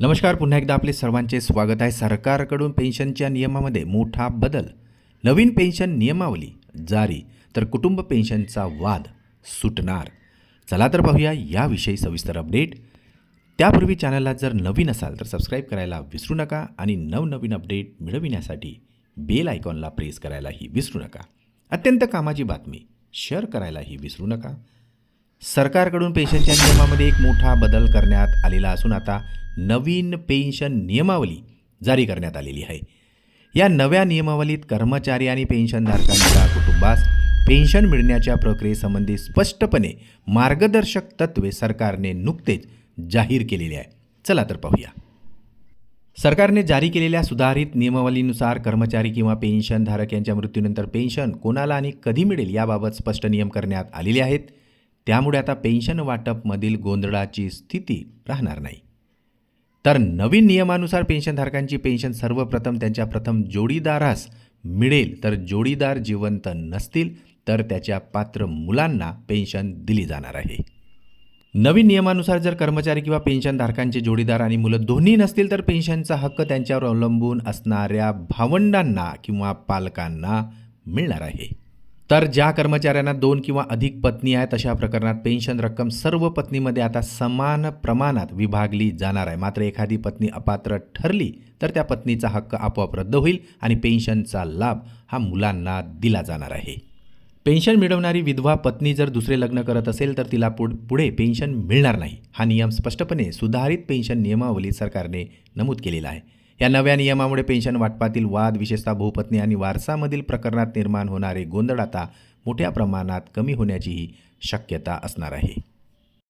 नमस्कार पुन्हा एकदा आपले सर्वांचे स्वागत आहे. सरकारकडून पेन्शनच्या नियमामध्ये मोठा बदल. नवीन पेन्शन नियमावली जारी तर कुटुंब पेन्शनचा वाद सुटणार. चला तर पाहूया याविषयी सविस्तर अपडेट. त्यापूर्वी चॅनलला जर नवीन असाल तर सबस्क्राईब करायला विसरू नका आणि नवनवीन अपडेट मिळविण्यासाठी बेल आयकॉनला प्रेस करायलाही विसरू नका. अत्यंत कामाची बातमी शेअर करायलाही विसरू नका. सरकारकडून पेन्शनच्या नियमामध्ये एक मोठा बदल करण्यात आलेला असून आता नवीन पेन्शन नियमावली जारी करण्यात आलेली आहे. या नव्या नियमावलीत कर्मचारी आणि पेन्शनधारकांच्या कुटुंबास पेन्शन मिळण्याच्या प्रक्रियेसंबंधी स्पष्टपणे मार्गदर्शक तत्त्वे सरकारने नुकतेच जाहीर केलेली आहे. चला तर पाहूया. सरकारने जारी केलेल्या सुधारित नियमावलीनुसार कर्मचारी किंवा पेन्शनधारक यांच्या मृत्यूनंतर पेन्शन कोणाला आणि कधी मिळेल याबाबत स्पष्ट नियम करण्यात आलेले आहेत. त्यामुळे आता पेन्शन वाटपमधील गोंधळाची स्थिती राहणार नाही. तर नवीन नियमानुसार पेन्शनधारकांची पेन्शन सर्वप्रथम त्यांच्या प्रथम जोडीदारास मिळेल. तर जोडीदार जिवंत नसतील तर त्याच्या पात्र मुलांना पेन्शन दिली जाणार आहे. नवीन नियमानुसार जर कर्मचारी किंवा पेन्शनधारकांचे जोडीदार आणि मुलं दोन्ही नसतील तर पेन्शनचा हक्क त्यांच्यावर अवलंबून असणाऱ्या भावंडांना किंवा पालकांना मिळणार आहे. तर ज्या कर्मचाऱ्यांना दोन किंवा अधिक पत्नी आहेत अशा प्रकरणात पेन्शन रक्कम सर्व पत्नीमध्ये आता समान प्रमाणात विभागली जाणार आहे. मात्र एखादी पत्नी अपात्र ठरली तर त्या पत्नीचा हक्क आपोआप रद्द होईल आणि पेन्शनचा लाभ हा मुलांना दिला जाणार आहे. पेन्शन मिळवणारी विधवा पत्नी जर दुसरे लग्न करत असेल तर तिला पुढ पुढे पेन्शन मिळणार नाही. हा नियम स्पष्टपणे सुधारित पेन्शन नियमावलीत सरकारने नमूद केलेला आहे. या नव्या नियमामुळे पेन्शन वाटपातील वाद विशेषतः भूपत्नी आणि वारसामधील प्रकरणात निर्माण होणारे गोंधळ आता मोठ्या प्रमाणात कमी होण्याचीही शक्यता असणार आहे.